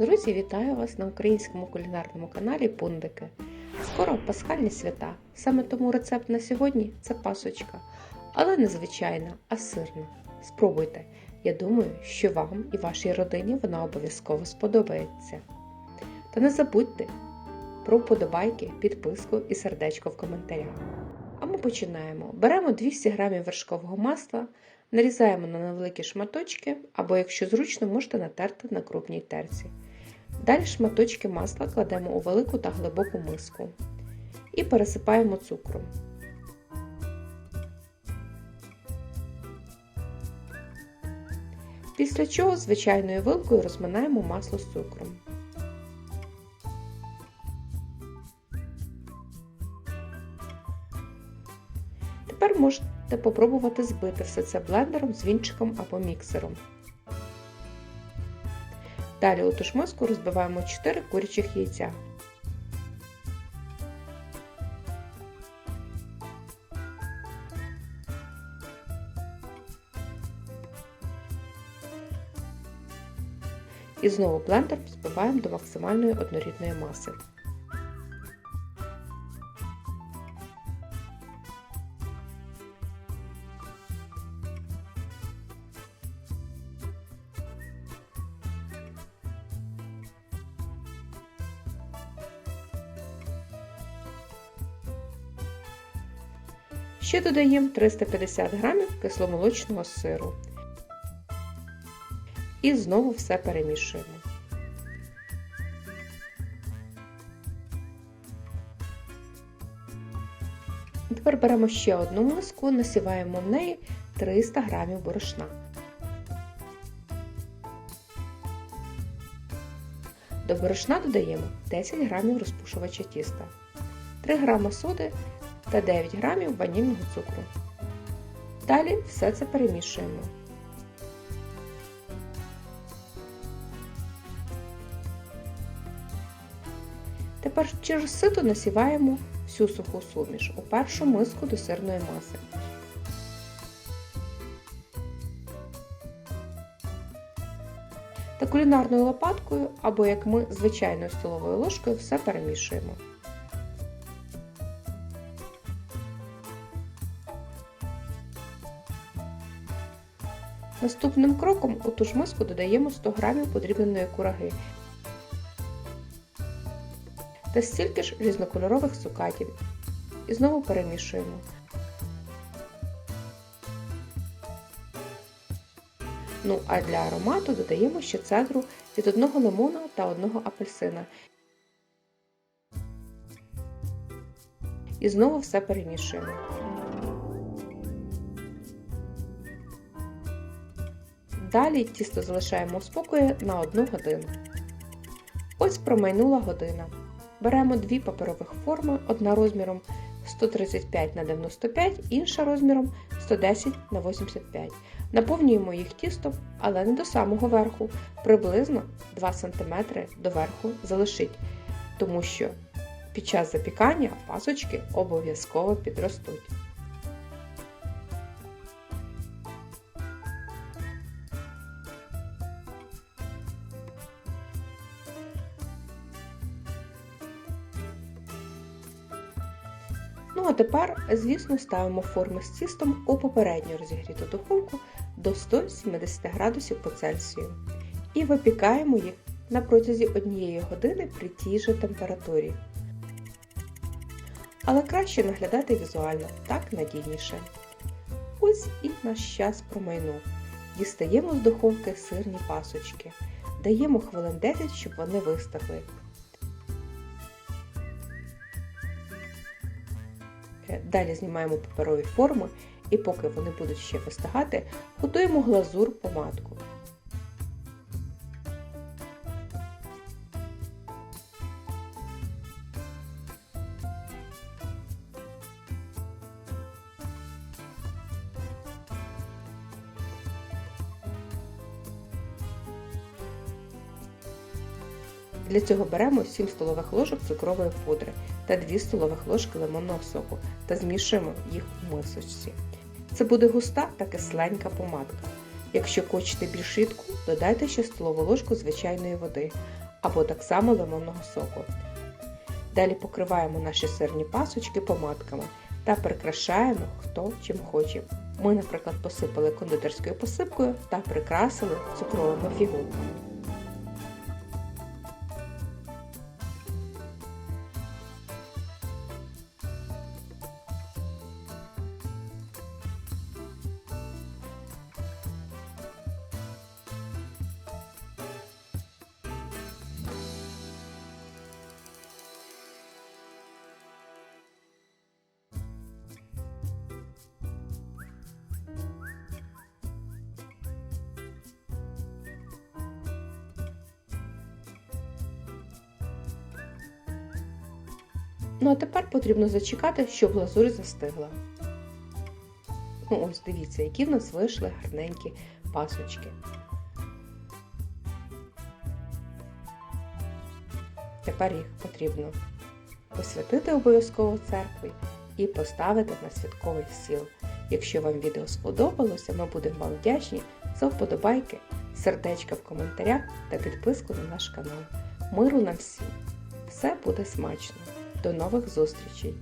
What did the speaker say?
Друзі, вітаю вас на українському кулінарному каналі Пундики. Скоро пасхальні свята. Саме тому рецепт на сьогодні це пасочка. Але не звичайна, а сирна. Спробуйте. Я думаю, що вам і вашій родині вона обов'язково сподобається. Та не забудьте про вподобайки, підписку і сердечко в коментарях. А ми починаємо. Беремо 200 г вершкового масла, нарізаємо на невеликі шматочки, або, якщо зручно, можете натерти на крупній терці. Далі шматочки масла кладемо у велику та глибоку миску і пересипаємо цукром. Після чого звичайною вилкою розминаємо масло з цукром. Тепер можете попробувати збити все це блендером з вінчиком або міксером. Далі у тушмиску розбиваємо 4 курячих яйця. І знову блендер взбиваємо до максимальної однорідної маси. Ще додаємо 350 г кисломолочного сиру. І знову все перемішуємо. Тепер беремо ще одну миску, насіваємо в неї 300 г борошна. До борошна додаємо 10 г розпушувача тіста, 3 г соди та 9 г ванільного цукру. Далі все це перемішуємо. Тепер через сито насіваємо всю суху суміш у першу миску до сирної маси. Та кулінарною лопаткою або як ми звичайною столовою ложкою все перемішуємо. Наступним кроком у ту ж миску додаємо 100 г подрібненої кураги та стільки ж різнокольорових цукатів. І знову перемішуємо. Ну, а для аромату додаємо ще цедру від одного лимона та одного апельсина. І знову все перемішуємо. Далі тісто залишаємо у спокої на 1 годину. Ось промайнула година. Беремо дві паперових форми, одна розміром 135 на 95, інша розміром 110 на 85. Наповнюємо їх тістом, але не до самого верху, приблизно 2 см до верху залишить, тому що під час запікання пасочки обов'язково підростуть. Ну а тепер, звісно, ставимо форми з тістом у попередньо розігріту духовку до 170 градусів по Цельсію і випікаємо їх на протязі однієї години при тій же температурі. Але краще наглядати візуально, так надійніше. Ось і наш час промайнув. Дістаємо з духовки сирні пасочки. Даємо хвилин 10, щоб вони вистигли. Далі знімаємо паперові форми і поки вони будуть ще вистигати, готуємо глазур помадку. Для цього беремо 7 столових ложок цукрової пудри та 2 столових ложки лимонного соку та змішуємо їх у мисочці. Це буде густа та кисленька помадка. Якщо хочете більш рідку, додайте ще столову ложку звичайної води, або так само лимонного соку. Далі покриваємо наші сирні пасочки помадками та прикрашаємо хто чим хоче. Ми, наприклад, посипали кондитерською посипкою та прикрасили цукровими фігурками. Ну а тепер потрібно зачекати, щоб глазурь застигла. Ну ось дивіться, які в нас вийшли гарненькі пасочки. Тепер їх потрібно посвятити обов'язково церкві і поставити на святковий стіл. Якщо вам відео сподобалося, ми будемо вам вдячні за вподобайки, сердечка в коментарях та підписку на наш канал. Миру нам всім! Все буде смачно! До нових зустрічей!